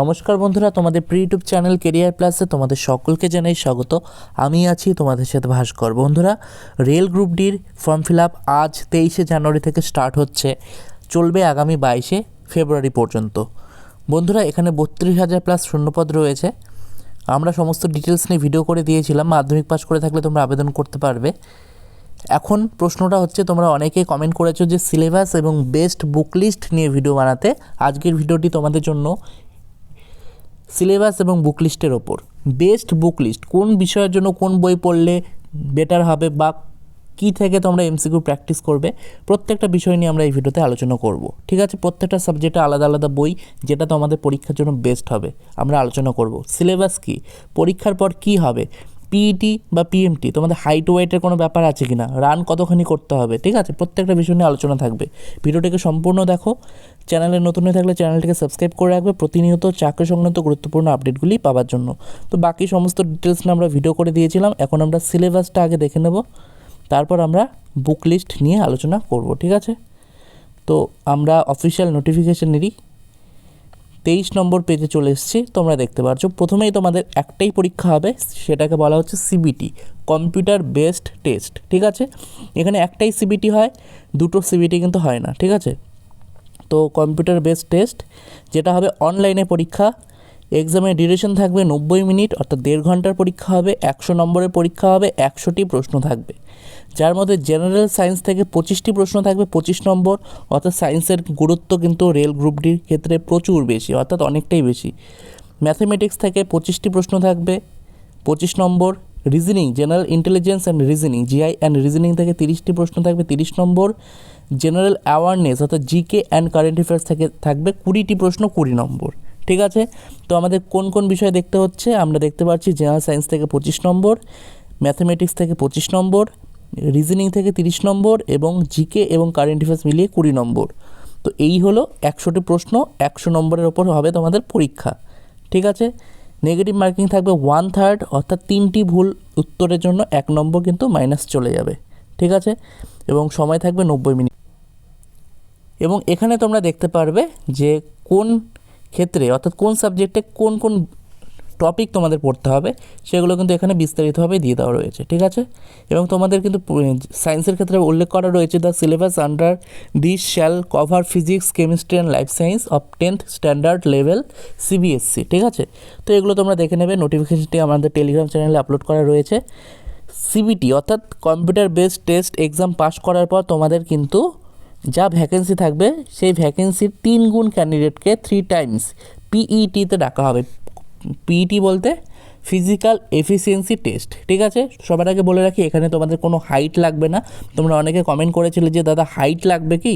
নমস্কার বন্ধুরা, তোমাদের প্রি ইউটিউব চ্যানেল কেরিয়ার প্লাসে তোমাদের সকলকে জানাই স্বাগত। আমি আছি তোমাদের সাথে ভাস্কর। বন্ধুরা, রেল গ্রুপ ডির ফর্ম ফিল আপ আজ তেইশে জানুয়ারি থেকে স্টার্ট হচ্ছে, চলবে আগামী বাইশে ফেব্রুয়ারি পর্যন্ত। বন্ধুরা, এখানে বত্রিশ হাজার প্লাস শূন্যপদ রয়েছে। আমরা সমস্ত ডিটেলস নিয়ে ভিডিও করে দিয়েছিলাম, মাধ্যমিক পাস করে থাকলে তোমরা আবেদন করতে পারবে। এখন প্রশ্নটা হচ্ছে, তোমরা অনেকেই কমেন্ট করেছ যে সিলেবাস এবং বেস্ট বুক লিস্ট নিয়ে ভিডিও বানাতে। আজকের ভিডিওটি তোমাদের জন্য সিলেবাস এবং বুক লিস্টের ওপর। বেস্ট বুক লিস্ট কোন বিষয়ের জন্য কোন বই পড়লে বেটার হবে বা কী থেকে তোমরা এমসিকিউ প্র্যাকটিস করবে, প্রত্যেকটা বিষয় নিয়ে আমরা এই ভিডিওতে আলোচনা করব। ঠিক আছে? প্রত্যেকটা সাবজেক্টে আলাদা আলাদা বই যেটা তোমাদের পরীক্ষার জন্য বেস্ট হবে। আমরা আলোচনা করব। সিলেবাস কী? পরীক্ষার পর কী হবে? পিইটি বা পিএমটি তোমাদের হাইট ওয়েটের কোনো ব্যাপার আছে কি না রান কতখানি করতে হবে? ঠিক আছে? প্রত্যেকটা বিষয় নিয়ে আলোচনা থাকবে। ভিডিওটিকে সম্পূর্ণ দেখো। চ্যানেলে নতুন হয়ে থাকলে চ্যানেলটিকে সাবস্ক্রাইব করে রাখবে। প্রতিনিয়ত চাকরি সংক্রান্ত গুরুত্বপূর্ণ আপডেটগুলি পাওয়ার জন্য। তো বাকি সমস্ত ডিটেলস নিয়ে আমরা ভিডিও করে দিয়েছিলাম। এখন আমরা সিলেবাসটা আগে দেখে নেব। তারপর আমরা বুক লিস্ট নিয়ে আলোচনা করব। ঠিক আছে? তো আমরা অফিসিয়াল নোটিফিকেশনেরই তেইশ নম্বর পেজে চলে এসেছি, তোমরা দেখতে পারছ। প্রথমেই তোমাদের একটাই পরীক্ষা হবে, সেটাকে বলা হচ্ছে সিবিটি কম্পিউটার বেসড টেস্ট ঠিক আছে? এখানে একটাই সিবিটি হয়, দুটো সিবিটি কিন্তু হয় না, ঠিক আছে? তো কম্পিউটার বেসড টেস্ট যেটা হবে অনলাইনে পরীক্ষা এক্সামের ডিউরেশন থাকবে নব্বই মিনিট, অর্থাৎ দেড় ঘণ্টার পরীক্ষা হবে, একশো নম্বরের পরীক্ষা হবে, একশোটি প্রশ্ন থাকবে। যার মধ্যে জেনারেল সায়েন্স থেকে পঁচিশটি প্রশ্ন থাকবে, পঁচিশ নম্বর, অর্থাৎ সায়েন্সের গুরুত্ব কিন্তু রেল গ্রুপটির ক্ষেত্রে প্রচুর বেশি, অর্থাৎ অনেকটাই বেশি। ম্যাথমেটিক্স থেকে পঁচিশটি প্রশ্ন থাকবে, পঁচিশ নম্বর reasoning general intelligence and reasoning GI and reasoning থেকে তিরিশটি প্রশ্ন থাকবে, তিরিশ নম্বর জেনারেল অ্যাওয়ারনেস অর্থাৎ জিকে অ্যান্ড কারেন্ট অ্যাফেয়ার্স থেকে থাকবে কুড়িটি প্রশ্ন, কুড়ি নম্বর। ঠিক আছে? তো আমাদের কোন কোন বিষয় দেখতে হচ্ছে? আমরা দেখতে পাচ্ছি জেনারেল সায়েন্স থেকে পঁচিশ নম্বর ম্যাথমেটিক্স থেকে পঁচিশ নম্বর রিজনিং থেকে তিরিশ নম্বর এবং জিকে এবং কারেন্ট অ্যাফেয়ার্স মিলিয়ে কুড়ি নম্বর। তো এই হলো একশোটি প্রশ্ন, একশো নম্বরের ওপর হবে তোমাদের পরীক্ষা। ঠিক আছে? নেগেটিভ মার্কিং থাকবে ওয়ান থার্ড অর্থাৎ তিনটি ভুল উত্তরের জন্য এক নম্বর কিন্তু মাইনাস চলে যাবে। ঠিক আছে? এবং সময় থাকবে নব্বই মিনিট। এবং এখানে তোমরা দেখতে পারবে যে কোন ক্ষেত্রে অর্থাৎ কোন সাবজেক্টে কোন কোন টপিক তোমাদের পড়তে হবে, সেগুলো কিন্তু এখানে বিস্তারিতভাবে দিয়ে দেওয়া রয়েছে, ঠিক আছে? এবং তোমাদের কিন্তু সায়েন্সের ক্ষেত্রে উল্লেখ করা রয়েছে the syllabus under this shall cover physics chemistry and life science of tenth standard level CBSE ঠিক আছে? তো এগুলো তোমরা দেখে নেবে নোটিফিকেশনটি আমাদের টেলিগ্রাম চ্যানেলে আপলোড করা রয়েছে। সিবিটি অর্থাৎ computer based test exam pass করার পর তোমাদের কিন্তু যা ভ্যাকেন্সি থাকবে, সেই ভ্যাকেন্সির তিন গুণ ক্যান্ডিডেটকে থ্রি টাইমস পিইটিতে ডাকা হবে। পিইটি বলতে ফিজিক্যাল এফিসিয়েন্সি টেস্ট ঠিক আছে? সবার আগে বলে রাখি, এখানে তোমাদের কোনো হাইট লাগবে না। তোমরা অনেকে কমেন্ট করেছিলে যে, দাদা হাইট লাগবে কি?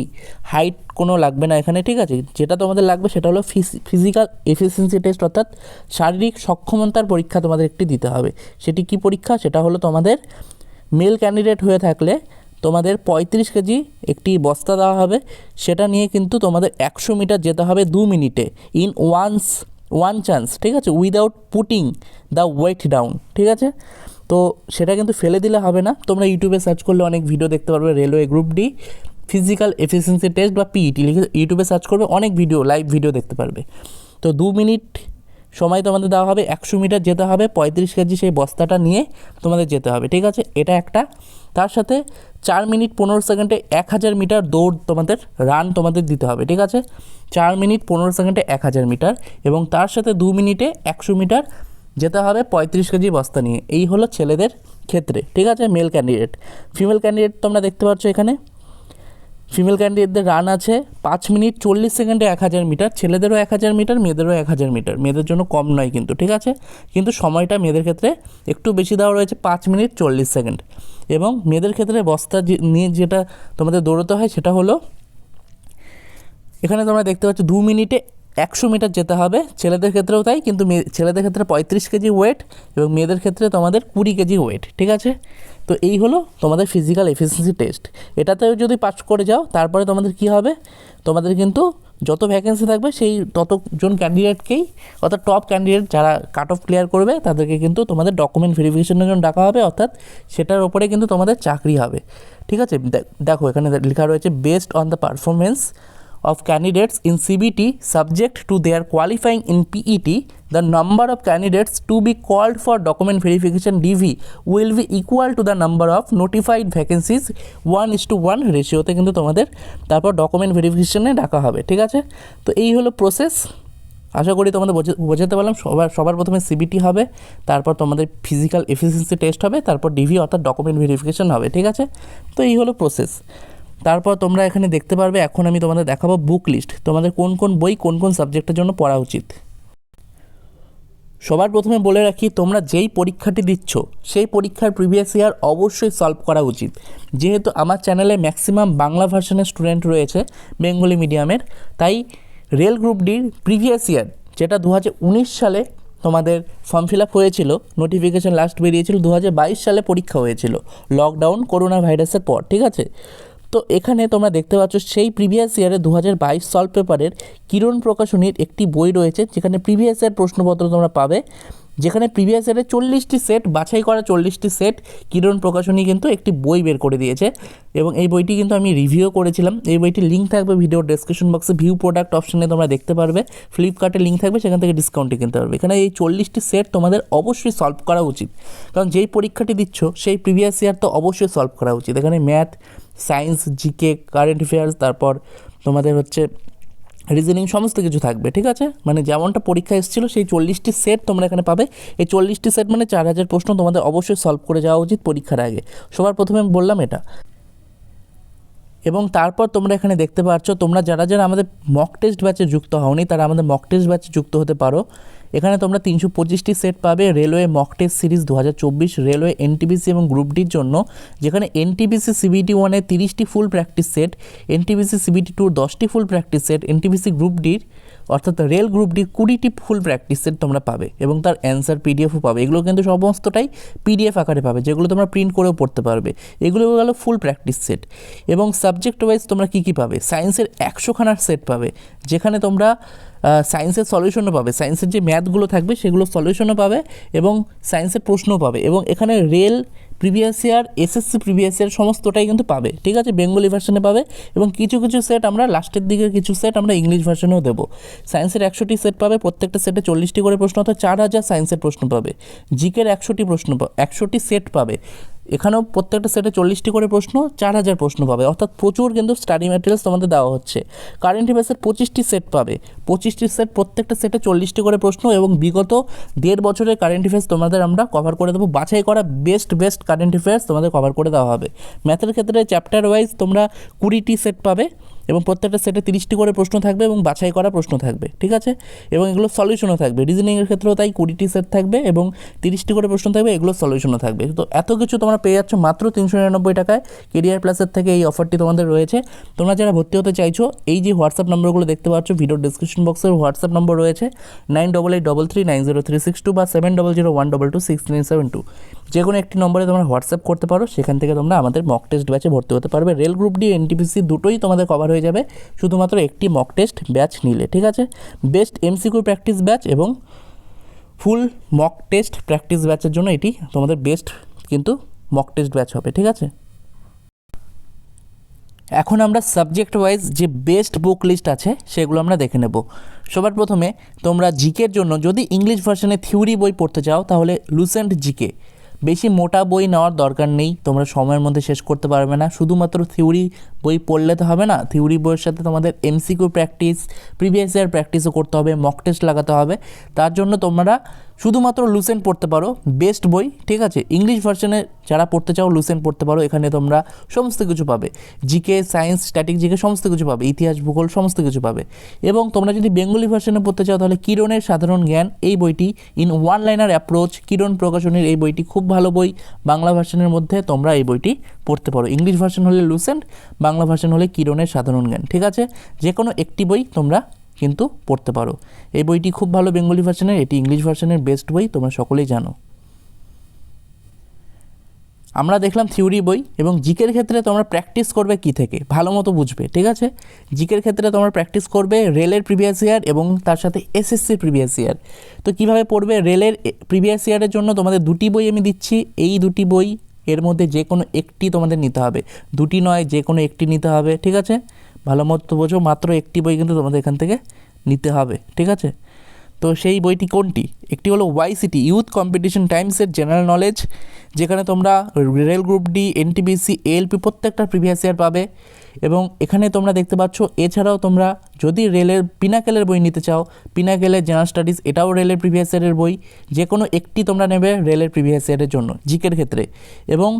হাইট কোনো লাগবে না এখানে, ঠিক আছে? যেটা তোমাদের লাগবে সেটা হলো ফিজিক্যাল এফিসিয়েন্সি টেস্ট অর্থাৎ শারীরিক সক্ষমতার পরীক্ষা তোমাদের একটি দিতে হবে। সেটি কি পরীক্ষা? সেটা হলো তোমাদের মেল ক্যান্ডিডেট হয়ে থাকলে তোমাদের পঁয়ত্রিশ কেজি একটি বস্তা দেওয়া হবে। সেটা নিয়ে কিন্তু তোমাদের একশো মিটার যেতে হবে দু মিনিটে। ইন ওয়ান্স, ওয়ান চান্স, ঠিক আছে? Without putting the weight down, ঠিক আছে? তো সেটা কিন্তু ফেলে দিলে হবে না। তোমরা ইউটিউবে সার্চ করলে অনেক ভিডিও দেখতে পারবে, railway group D, physical efficiency test বা পিইটি লিখে ইউটিউবে সার্চ করবে, অনেক ভিডিও, লাইভ ভিডিও দেখতে পারবে। তো দু মিনিট সময় তোমাদের দেওয়া হবে একশো মিটার যেতে হবে, পঁয়ত্রিশ কেজি সেই বস্তাটা নিয়ে তোমাদের যেতে হবে, ঠিক আছে? এটা একটা। তার সাথে চার মিনিট পনেরো সেকেন্ডে এক হাজার মিটার দৌড় তোমাদের, রান তোমাদের দিতে হবে, ঠিক আছে? চার মিনিট পনেরো সেকেন্ডে এক হাজার মিটার এবং তার সাথে দু মিনিটে একশো মিটার যেতে হবে পঁয়ত্রিশ কেজি বস্তা নিয়ে। এই হলো ছেলেদের ক্ষেত্রে, ঠিক আছে? মেল ক্যান্ডিডেট ফিমেল ক্যান্ডিডেট তোমরা দেখতে পাচ্ছ এখানে। ফিমেল ক্যান্ডিডেটদের রান আছে পাঁচ মিনিট চল্লিশ সেকেন্ডে এক হাজার মিটার, ছেলেদেরও এক হাজার মিটার, মেয়েদেরও এক হাজার মিটার। মেয়েদের জন্য কম নয় কিন্তু, ঠিক আছে? কিন্তু সময়টা মেয়েদের ক্ষেত্রে একটু বেশি দেওয়া রয়েছে পাঁচ মিনিট চল্লিশ সেকেন্ড। এবং মেয়েদের ক্ষেত্রে বস্তা নিয়ে যেটা তোমাদের দৌড়তে হয় সেটা হলো, এখানে তোমরা দেখতে পাচ্ছ দু মিনিটে একশো মিটার যেতে হবে। ছেলেদের ক্ষেত্রেও তাই, কিন্তু ছেলেদের ক্ষেত্রে পঁয়ত্রিশ কেজি ওয়েট এবং মেয়েদের ক্ষেত্রে তোমাদের কুড়ি কেজি ওয়েট ঠিক আছে? তো এই হলো তোমাদের ফিজিক্যাল এফিসিয়েন্সি টেস্ট এটাতেও যদি পাস করে যাও, তারপরে তোমাদের কি হবে? তোমাদের কিন্তু যত ভ্যাকেন্সি থাকবে, সেই ততজন ক্যান্ডিডেটকেই অর্থাৎ টপ ক্যান্ডিডেট যারা কাট অফ ক্লিয়ার করবে, তাদেরকে কিন্তু তোমাদের ডকুমেন্ট ভেরিফিকেশনের জন্য ডাকা হবে, অর্থাৎ সেটার ওপরে কিন্তু তোমাদের চাকরি হবে। ঠিক আছে? দেখো, এখানে লেখা রয়েছে based on the performance of candidates in CBT subject to their qualifying in PET, the number of candidates to be called for document verification DV will be equal to the number of notified vacancies 1 is to 1 রেশিওতে কিন্তু তোমাদের তারপর document ভেরিফিকেশনে ডাকা হবে ঠিক আছে তো এই হলো প্রসেস আশা করি তোমাদের বোঝা- বোঝাতে পারলাম সবার সবার প্রথমে সিবিটি হবে তারপর তোমাদের ফিজিক্যাল এফিসিয়েন্সি টেস্ট হবে তারপর ডিভি অর্থাৎ ডকুমেন্ট ভেরিফিকেশন হবে ঠিক আছে তো এই হলো প্রসেস তারপর তোমরা এখানে দেখতে পারবে, এখন আমি তোমাদের দেখাবো বুক লিস্ট তোমাদের কোন কোন বই, কোন কোন সাবজেক্টের জন্য পড়া উচিত? সবার প্রথমে বলে রাখি, তোমরা যেই পরীক্ষাটি দিচ্ছ, সেই পরীক্ষার প্রিভিয়াস ইয়ার অবশ্যই সলভ করা উচিত। যেহেতু আমার চ্যানেলে ম্যাক্সিমাম বাংলা ভার্সনের স্টুডেন্ট রয়েছে বেঙ্গলি মিডিয়ামের তাই রেল গ্রুপ ডির প্রিভিয়াস ইয়ার যেটা দু হাজার উনিশ সালে তোমাদের ফর্ম ফিল আপ হয়েছিল নোটিফিকেশান লাস্ট বেরিয়েছিল দু হাজার বাইশ সালে পরীক্ষা হয়েছিল লকডাউন করোনা ভাইরাসের পর, ঠিক আছে? তো এখানে তোমরা দেখতে পাচ্ছ সেই প্রিভিয়াস ইয়ারে দু হাজার বাইশ সলভ পেপারের কিরণ প্রকাশনীর একটি বই রয়েছে, যেখানে প্রিভিয়াস ইয়ার প্রশ্নপত্র তোমরা পাবে। যেখানে প্রিভিয়াস ইয়ারে চল্লিশটি সেট বাছাই করা চল্লিশটি সেট কিরণ প্রকাশনী কিন্তু একটি বই বের করে দিয়েছে। এবং এই বইটি কিন্তু আমি রিভিউ করেছিলাম। এই বইটির লিঙ্ক থাকবে ভিডিও ডেসক্রিপশন বক্সে ভিউ প্রোডাক্ট অপশনে তোমরা দেখতে পারবে। ফ্লিপকার্টের লিঙ্ক থাকবে, সেখান থেকে ডিসকাউন্টে কিনতে পারবে। এখানে এই চল্লিশটি সেট তোমাদের অবশ্যই সলভ করা উচিত। কারণ যেই পরীক্ষাটি দিচ্ছ, সেই প্রিভিয়াস ইয়ার তো অবশ্যই সলভ করা উচিত। এখানে math science GK current affairs তারপর তোমাদের হচ্ছে রিজনিং সমস্ত কিছু থাকবে, ঠিক আছে? মানে যেমনটা পরীক্ষা এসেছিল, সেই চল্লিশটি সেট তোমরা এখানে পাবে। এই চল্লিশটি সেট মানে চার হাজার প্রশ্ন তোমাদের অবশ্যই সলভ করে যাওয়া উচিত পরীক্ষার আগে। সবার প্রথমে আমি বললাম এটা। এবং তারপর তোমরা এখানে দেখতে পাচ্ছ, তোমরা যারা যারা আমাদের মক টেস্ট ব্যাচে যুক্ত হওনি, তারা আমাদের মক টেস্ট ব্যাচে যুক্ত হতে পারো। এখানে তোমরা তিনশো পঁচিশটি সেট পাবে রেলওয়ে মক টেস্ট সিরিজ দু হাজার চব্বিশ, রেলওয়ে এনটিবিসি এবং গ্রুপ ডির জন্য, যেখানে এনটিবিসি সিবিটি ওয়ানের তিরিশটি full practice set NTPC CBT টুর দশটি full practice set NTPC group ডির অর্থাৎ রেল গ্রুপ ডির কুড়িটি ফুল প্র্যাকটিস সেট তোমরা পাবে এবং তার অ্যান্সার পিডিএফও পাবে। এগুলো কিন্তু সমস্তটাই পিডিএফ আকারে পাবে, যেগুলো তোমরা প্রিন্ট করেও পড়তে পারবে। এগুলো গেলো ফুল প্র্যাকটিস সেট এবং সাবজেক্ট ওয়াইজ তোমরা কী কী পাবে? সায়েন্সের একশোখানার সেট পাবে, যেখানে তোমরা সায়েন্সের সলিউশনও পাবে। সায়েন্সের যে ম্যাথগুলো থাকবে, সেগুলো সলিউশনও পাবে এবং সায়েন্সের প্রশ্নও পাবে এবং এখানে rail previous year SSC previous year সমস্তটাই কিন্তু পাবে, ঠিক আছে? বেঙ্গলি ভার্সনে পাবে এবং কিছু কিছু সেট আমরা লাস্টের দিকে কিছু সেট আমরা ইংলিশ ভার্সনেও দেবো। সায়েন্সের একশোটি সেট পাবে, প্রত্যেকটা সেটে চল্লিশটি করে প্রশ্ন, অর্থাৎ চার হাজার সায়েন্সের প্রশ্ন পাবে। জিকের একশোটি প্রশ্ন একশোটি সেট পাবে। এখানেও প্রত্যেকটা সেটে চল্লিশটি করে প্রশ্ন, চার হাজার প্রশ্ন পাবে। অর্থাৎ প্রচুর কিন্তু স্টাডি ম্যাটেরিয়ালস তোমাদের দেওয়া হচ্ছে। কারেন্ট অ্যাফেয়ার্সের পঁচিশটি সেট পাবে। পঁচিশটি সেট প্রত্যেকটা সেটে চল্লিশটি করে প্রশ্ন এবং বিগত দেড় বছরের কারেন্ট অ্যাফেয়ার্স তোমাদের আমরা কভার করে দেবো। বাছাই করা বেস্ট বেস্ট কারেন্ট অ্যাফেয়ার্স তোমাদের কভার করে দেওয়া হবে। ম্যাথের ক্ষেত্রে চ্যাপ্টার ওয়াইজ তোমরা কুড়িটি সেট পাবে। এবং প্রত্যেকটা সেটে তিরিশটি করে প্রশ্ন থাকবে এবং বাছাই করা প্রশ্ন থাকবে, ঠিক আছে? এবং এগুলো সলিউশনও থাকবে। রিজনিংয়ের ক্ষেত্রেও তাই কুড়িটি সেট থাকবে এবং তিরিশটি করে প্রশ্ন থাকবে, এগুলো সলিউশনও থাকবে। তো এত কিছু তোমরা পেয়ে যাচ্ছ মাত্র তিনশো নিরানব্বই টাকায়। কেরিয়ার প্লাসের থেকে এই অফারটি তোমাদের রয়েছে। তোমরা যারা ভর্তি হতে চাইছো, এই যে হোয়াটসঅ্যাপ নম্বরগুলো দেখতে পাচ্ছ ভিডিও ডিসক্রিপশন বক্সের হোয়াটসঅ্যাপ নম্বর রয়েছে nine double eight double three nine zero three six two বা seven double zero one double two six nine seven two যে কোনো একটি নম্বরে তোমরা হোয়াটসঅ্যাপ করতে পারো, সেখান থেকে তোমরা আমাদের মক টেস্ট ব্যাচে ভর্তি হতে পারবে। রেল গ্রুপ ডি এনটিপিসি দুটোই তোমাদের কভার হয়ে যাবে। শুধুমাত্র একটি মক টেস্ট ব্যাচ নিলে, ঠিক আছে? বেস্ট এমসিকিউ প্র্যাকটিস ব্যাচ এবং ফুল মক টেস্ট প্র্যাকটিস ব্যাচের জন্য এটি তোমাদের বেস্ট কিন্তু মক টেস্ট ব্যাচ হবে, ঠিক আছে? এখন আমরা সাবজেক্ট ওয়াইজ যে বেস্ট বুক লিস্ট আছে, সেগুলো আমরা দেখে নেব। সবার প্রথমে তোমরা জিকের জন্য যদি ইংলিশ ভার্সনে থিওরি বই পড়তে চাও, তাহলে লুসেন্ট জিকে বেশি মোটা বই নেওয়ার দরকার নেই, তোমরা সময়ের মধ্যে শেষ করতে পারবে না। শুধুমাত্র থিওরি বই পড়লে তো হবে না। থিওরি বইয়ের সাথে তোমাদের এমসিকিউ প্র্যাকটিস, প্রিভিয়াস ইয়ার প্র্যাকটিসও করতে হবে, মক টেস্ট লাগাতে হবে। তার জন্য তোমরা শুধুমাত্র লুসেন্ট পড়তে পারো, বেস্ট বই, ঠিক আছে? ইংলিশ ভার্সনে যারা পড়তে চাও লুসেন্ট পড়তে পারো, এখানে তোমরা সমস্ত কিছু পাবে। জিকে সায়েন্স স্ট্যাটিক জিকে সমস্ত কিছু পাবে, ইতিহাস, ভূগোল সমস্ত কিছু পাবে। এবং তোমরা যদি বেঙ্গলি ভার্সনে পড়তে চাও, তাহলে কিরণের সাধারণ জ্ঞান, এই বইটি in one liner approach Kiran প্রকাশনীর এই বইটি খুব ভালো বই। বাংলা ভার্সনের মধ্যে তোমরা এই বইটি পড়তে পারো। ইংলিশ ভার্সন হলে লুসেন্ট বাংলা ভার্সন হলে কিরণের সাধারণ জ্ঞান, ঠিক আছে? যে কোনো একটি বই তোমরা কিন্তু পড়তে পারো। এই বইটি খুব ভালো বেঙ্গলি ভার্সনের এটি ইংলিশ ভার্সনের বেস্ট বই, তোমরা সকলেই জানো। আমরা দেখলাম থিওরি বই, এবং জিকের ক্ষেত্রে তোমরা প্র্যাকটিস করবে কি থেকে? ভালো মতো বুঝবে, ঠিক আছে? জিকের ক্ষেত্রে তোমরা প্র্যাকটিস করবে রেলের প্রিভিয়াস ইয়ার এবং তার সাথে এসএসসির প্রিভিয়াস ইয়ার তো কীভাবে পড়বে রেলের প্রিভিয়াস ইয়ারের জন্য তোমাদের দুটি বই আমি দিচ্ছি, এই দুটি বই এর মধ্যে যে কোনো একটি তোমাদের নিতে হবে। দুটি নয়, যে কোনো একটি নিতে হবে, ঠিক আছে? ভালো মতো বোঝো, মাত্র একটি বই কিন্তু তোমাদের এখান থেকে নিতে হবে, ঠিক আছে? তো সেই বইটি কোনটি? একটি হলো ওয়াই সিটি ইউথ কম্পিটিশন টাইমসের জেনারেল নলেজ যেখানে তোমরা rail group D NTPC ALP প্রত্যেকটা প্রিভিয়াস ইয়ার পাবে এবং এখানে তোমরা দেখতে পাচ্ছ, এছাড়াও তোমরা যদি রেলের পিনাকেলের বই নিতে চাও পিনাকেলের জেনারেল স্টাডিজ এটাও রেলের প্রিভিয়াস ইয়ারের বই যে কোনো একটি তোমরা নেবে রেলের প্রিভিয়াস ইয়ারের জন্য জিকের ক্ষেত্রে এবং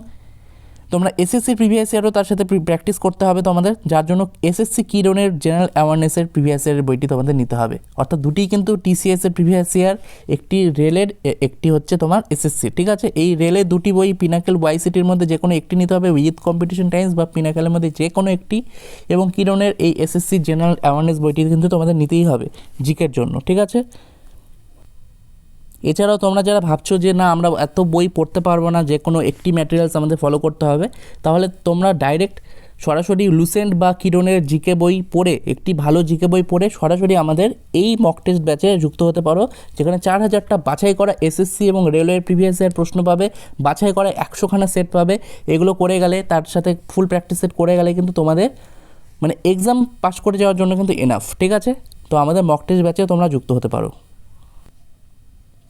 তোমরা এসএসসি প্রিভিয়াস ইয়ারও তার সাথে প্র্যাকটিস করতে হবে তোমাদের, যার জন্য এসএসসি কিরণের জেনারেল অ্যাওয়ারনেসের প্রিভিয়াস ইয়ারের বইটি তোমাদের নিতে হবে। অর্থাৎ দুটি কিন্তু টিসিএস এর প্রিভিয়াস ইয়ার একটি রেলের একটি হচ্ছে তোমার এসএসসি ঠিক আছে? এই রেলে দুটি বই পিনাকেল ওয়াইসিটির মধ্যে যে কোনো একটি নিতে হবে উইথ কম্পিটিশন টাইমস বা পিনাকেলের মধ্যে যে কোনো একটি, এবং কিরণের এই এসএসসি জেনারেল অ্যাওয়ারনেস বইটি কিন্তু তোমাদের নিতেই হবে, জিকের জন্য, ঠিক আছে? এছাড়াও তোমরা যারা ভাবছ যে না, আমরা এত বই পড়তে পারব না, যে কোনো একটি ম্যাটেরিয়ালস আমাদের ফলো করতে হবে, তাহলে তোমরা ডাইরেক্ট সরাসরি লুসেন্ট বা কিরণের জিকে বই পড়ে, একটি ভালো জিকে বই পড়ে সরাসরি আমাদের এই মক টেস্ট ব্যাচে যুক্ত হতে পারো, যেখানে চার হাজারটা বাছাই করা এসএসসি এবং রেলওয়ের প্রিভিয়াস ইয়ার প্রশ্ন পাবে, বাছাই করা একশোখানা সেট পাবে, এগুলো করে গেলে তার সাথে ফুল প্র্যাকটিস সেট করে গেলে কিন্তু তোমাদের মানে এক্সাম পাস করে যাওয়ার জন্য কিন্তু এনাফ ঠিক আছে? তো আমাদের মক টেস্ট ব্যাচে তোমরা যুক্ত হতে পারো।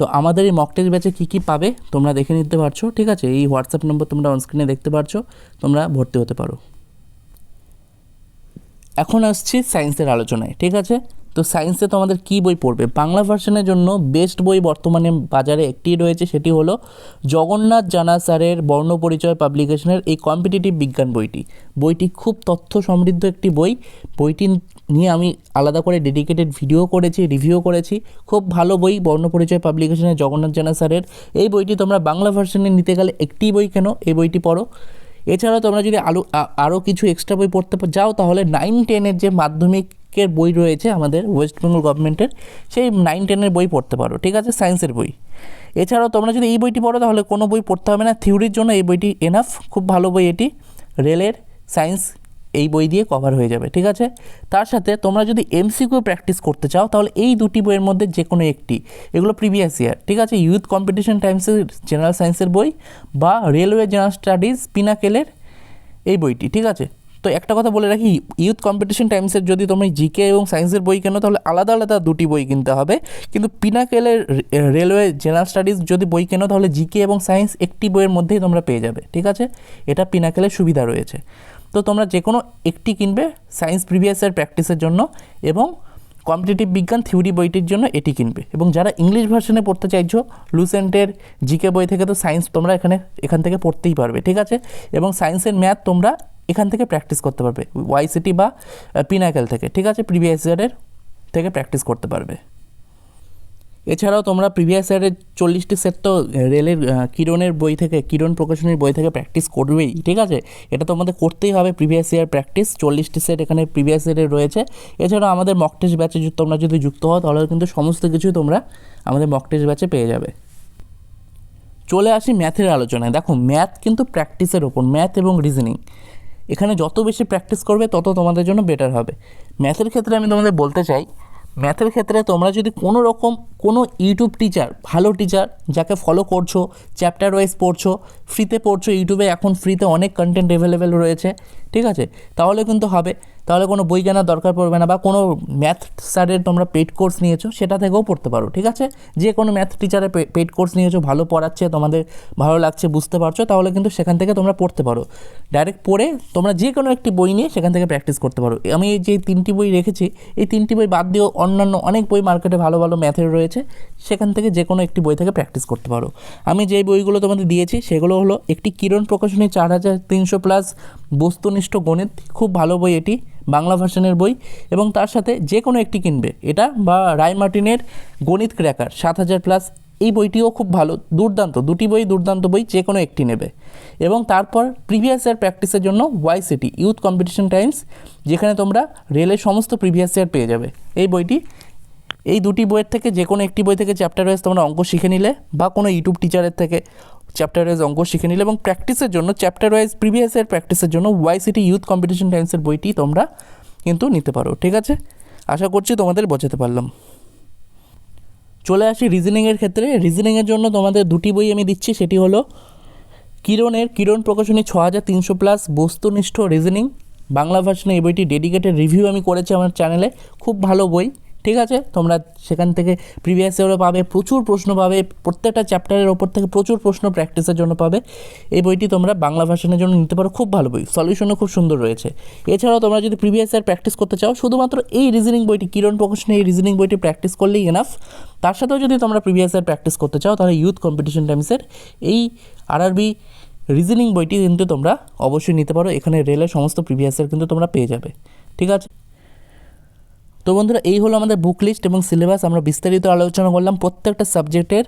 তো আমাদের এই মক টেস্ট ব্যাচে কী কী পাবে তোমরা দেখে নিতে পারছ, ঠিক আছে? এই হোয়াটসঅ্যাপ নম্বর তোমরা অনস্ক্রিনে দেখতে পারছ, তোমরা ভর্তি হতে পারো। এখন আসছি সায়েন্সের আলোচনায়, ঠিক আছে? তো সায়েন্সে তোমাদের কী বই পড়বে? বাংলা ভার্সনের জন্য বেস্ট বই বর্তমানে বাজারে একটি রয়েছে, সেটি হলো জগন্নাথ জানা স্যারের বর্ণপরিচয় পাবলিকেশনের এই কম্পিটিটিভ বিজ্ঞান বইটি। বইটি খুব তথ্য সমৃদ্ধ একটি বই। বইটি নিয়ে আমি আলাদা করে ডেডিকেটেড ভিডিও করেছি রিভিউ করেছি। খুব ভালো বই, বর্ণপরিচয় পাবলিকেশনের জগন্নাথ জানা স্যারের। এই বইটি তোমরা বাংলা ভার্সনে নিতে গেলে একটি বই কেন? এই বইটি পড়ো। এছাড়াও তোমরা যদি আলো আরও কিছু এক্সট্রা বই পড়তে যাও তাহলে নাইন টেনের যে মাধ্যমিকের বই রয়েছে আমাদের ওয়েস্ট বেঙ্গল গভর্নমেন্টের সেই নাইন টেনের বই পড়তে পারো, ঠিক আছে? সায়েন্সের বই। এছাড়াও তোমরা যদি এই বইটি পড়ো তাহলে কোনো বই পড়তে হবে না। থিওরির জন্য এই বইটি এনাফ খুব ভালো বই এটি। রেলের সায়েন্স এই বই দিয়ে কভার হয়ে যাবে, ঠিক আছে? তার সাথে তোমরা যদি এমসিকিউ প্র্যাকটিস করতে চাও, তাহলে এই দুটি বইয়ের মধ্যে যে কোনো একটি, এগুলো প্রিভিয়াস ইয়ার ঠিক আছে? ইউথ কম্পিটিশন টাইমসের জেনারেল সায়েন্সের বই বা রেলওয়ে জেনারেল স্টাডিজ পিনাকেলের এই বইটি, ঠিক আছে? তো একটা কথা বলে রাখি ইউথ কম্পিটিশন টাইমসের যদি তুমি জিকে এবং সায়েন্সের বই কেনো, তাহলে আলাদা আলাদা দুটি বই কিনতে হবে। কিন্তু পিনাকেলের রেলওয়ে জেনারেল স্টাডিজ যদি বই কেনো, তাহলে জিকে এবং সায়েন্স একটি বইয়ের মধ্যেই তোমরা পেয়ে যাবে, ঠিক আছে? এটা পিনাকেলের সুবিধা রয়েছে। তো তোমরা যে কোনো একটি কিনবে সায়েন্স প্রিভিয়াসের প্র্যাকটিসের জন্য এবং কম্পিটিটিভ বিজ্ঞান থিওরি বইটির জন্য এটি কিনবে। এবং যারা ইংলিশ ভার্সনে পড়তে চাইছো লুসেন্টের জিকে বই থেকে তো সায়েন্স তোমরা এখানে, এখান থেকে পড়তেই পারবে, ঠিক আছে? এবং সায়েন্সের ম্যাথ তোমরা এখান থেকে প্র্যাকটিস করতে পারবে ওয়াইসিটি বা পিনাকেল থেকে, ঠিক আছে? প্রিভিয়াস ইয়ারের থেকে প্র্যাকটিস করতে পারবে। এছাড়াও তোমরা প্রিভিয়াস ইয়ারের চল্লিশটি সেট তো রেলের কিরণের বই থেকে, কিরণ প্রকাশনীর বই থেকে প্র্যাকটিস করবেই, ঠিক আছে? এটা তোমাদের করতেই হবে প্রিভিয়াস ইয়ার প্র্যাকটিস চল্লিশটি সেট এখানে প্রিভিয়াস ইয়ারের রয়েছে। এছাড়াও আমাদের মক টেস্ট ব্যাচে তোমরা যদি যুক্ত হও তাহলে কিন্তু সমস্ত কিছুই তোমরা আমাদের মক টেস্ট ব্যাচে পেয়ে যাবে। চলে আসি ম্যাথের আলোচনায়। দেখো ম্যাথ কিন্তু প্র্যাকটিসের ওপর ম্যাথ এবং রিজনিং এখানে যত বেশি প্র্যাকটিস করবে, তত তোমাদের জন্য বেটার হবে। ম্যাথের ক্ষেত্রে আমি তোমাদের বলতে চাই ম্যাথের ক্ষেত্রে তোমরা যদি কোনো রকম কোনো ইউটিউব টিচার ভালো টিচার যাকে ফলো করছ চ্যাপ্টার ওয়াইজ পড়ছো ফ্রিতে পড়ছো, ইউটিউবে এখন ফ্রিতে অনেক কন্টেন্ট অ্যাভেলেবেল রয়েছে। ঠিক আছে? তাহলে কিন্তু হবে। তাহলে কোনো বই কেনার দরকার পড়বে না বা কোনো ম্যাথ স্যারের তোমরা পেড কোর্স নিয়েছো, সেটা থেকেও পড়তে পারো, ঠিক আছে? যে কোনো ম্যাথ টিচারের পেড কোর্স নিয়েছো, ভালো পড়াচ্ছে, তোমাদের ভালো লাগছে, বুঝতে পারছ, তাহলে কিন্তু সেখান থেকে তোমরা পড়তে পারো। ডাইরেক্ট পড়ে তোমরা যে কোনো একটি বই নিয়ে সেখান থেকে প্র্যাকটিস করতে পারো। আমি যে তিনটি বই রেখেছি, এই তিনটি বই বাদ দিয়েও অন্যান্য অনেক বই মার্কেটে ভালো ভালো ম্যাথের রয়েছে, সেখান থেকে যে কোনো একটি বই থেকে প্র্যাকটিস করতে পারো। আমি যে বইগুলো তোমাদের দিয়েছি, সেগুলো হলো একটি কিরণ প্রকাশনী চার হাজার তিনশো প্লাস বস্তুনিষ্ঠ গণিত, খুব ভালো বই এটি, বাংলা ভার্সনের বই, এবং তার সাথে যে কোনো একটি কিনবে। এটা বা রায় মার্টিনের গণিত ক্র্যাকার, সাত হাজার প্লাস, এই বইটিও খুব ভালো, দুর্দান্ত, দুটি বই, দুর্দান্ত বই যে কোনো একটি নেবে। এবং তারপর প্রিভিয়াস ইয়ার প্র্যাকটিসের জন্য Y CT youth competition times, যেখানে তোমরা রেলের সমস্ত প্রিভিয়াস ইয়ার পেয়ে যাবে। এই বইটি, এই দুটি বইয়ের থেকে যে কোনো একটি বই থেকে চ্যাপ্টার ওয়াইজ তোমরা অঙ্ক শিখে নিলে, বা কোনো ইউটিউব টিচারের থেকে চ্যাপ্টার ওয়াইজ অঙ্ক শিখে নিলে এবং প্র্যাকটিসের জন্য চ্যাপ্টার ওয়াইজ প্রিভিয়াস ইয়ার প্র্যাকটিসের জন্য ওয়াই সিটি ইউথ কম্পিটিশন টাইমসের বইটি তোমরা কিন্তু নিতে পারো, ঠিক আছে? আশা করছি তোমাদের বোঝাতে পারলাম। চলে আসি রিজনিংয়ের ক্ষেত্রে। রিজনিংয়ের জন্য তোমাদের দুটি বই আমি দিচ্ছি, সেটি হলো কিরণের কিরণ প্রকাশনী ছ হাজার তিনশো প্লাস বস্তুনিষ্ঠ রিজনিং বাংলা ভার্সনে এই বইটি ডেডিকেটেড রিভিউ আমি করেছি আমার চ্যানেলে খুব ভালো বই। ঠিক আছে? তোমরা সেখান থেকে প্রিভিয়াস ইয়ারও পাবে, প্রচুর প্রশ্ন পাবে, প্রত্যেকটা চ্যাপ্টারের ওপর থেকে প্রচুর প্রশ্ন প্র্যাকটিসের জন্য পাবে। এই বইটি তোমরা বাংলা ভার্সনের জন্য নিতে পারো, খুব ভালো বই। সলিউশনও খুব সুন্দর রয়েছে। এছাড়াও তোমরা যদি প্রিভিয়াস ইয়ার প্র্যাকটিস করতে চাও, শুধুমাত্র এই রিজনিং বইটি, কিরণ প্রকাশনে এই রিজনিং বইটি প্র্যাকটিস করলেই এনাফ তার সাথেও যদি তোমরা প্রিভিয়াস ইয়ার প্র্যাকটিস করতে চাও, তাহলে ইউথ কম্পিটিশন টাইমসের এই আরআরবি রিজনিং বইটি কিন্তু তোমরা অবশ্যই নিতে পারো। এখানে রেলের সমস্ত প্রিভিয়াস ইয়ার কিন্তু তোমরা পেয়ে যাবে। ঠিক আছে? তো বন্ধুরা, এই হলো আমাদের বুক লিস্ট এবং সিলেবাস আমরা বিস্তারিত আলোচনা করলাম, প্রত্যেকটা সাবজেক্টের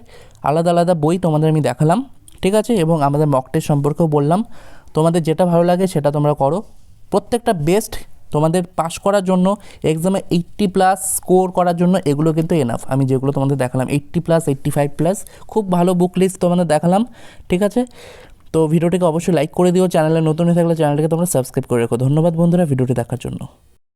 আলাদা আলাদা বই তোমাদের আমি দেখালাম, ঠিক আছে? এবং আমাদের মক টেস্ট সম্পর্কেও বললাম। তোমাদের যেটা ভালো লাগে সেটা তোমরা করো। প্রত্যেকটা বেস্ট তোমাদের পাস করার জন্য এক্সামে এইট্টি প্লাস স্কোর করার জন্য, এগুলো কিন্তু এনাফ আমি যেগুলো তোমাদের দেখালাম eighty plus eighty five plus খুব ভালো বুক লিস্ট তোমাদের দেখালাম, ঠিক আছে? তো ভিডিওটিকে অবশ্যই লাইক করে দিও। চ্যানেলে নতুন হয়ে থাকলে চ্যানেলটিকে তোমরা সাবস্ক্রাইব করে রাখো। ধন্যবাদ বন্ধুরা ভিডিওটি দেখার জন্য।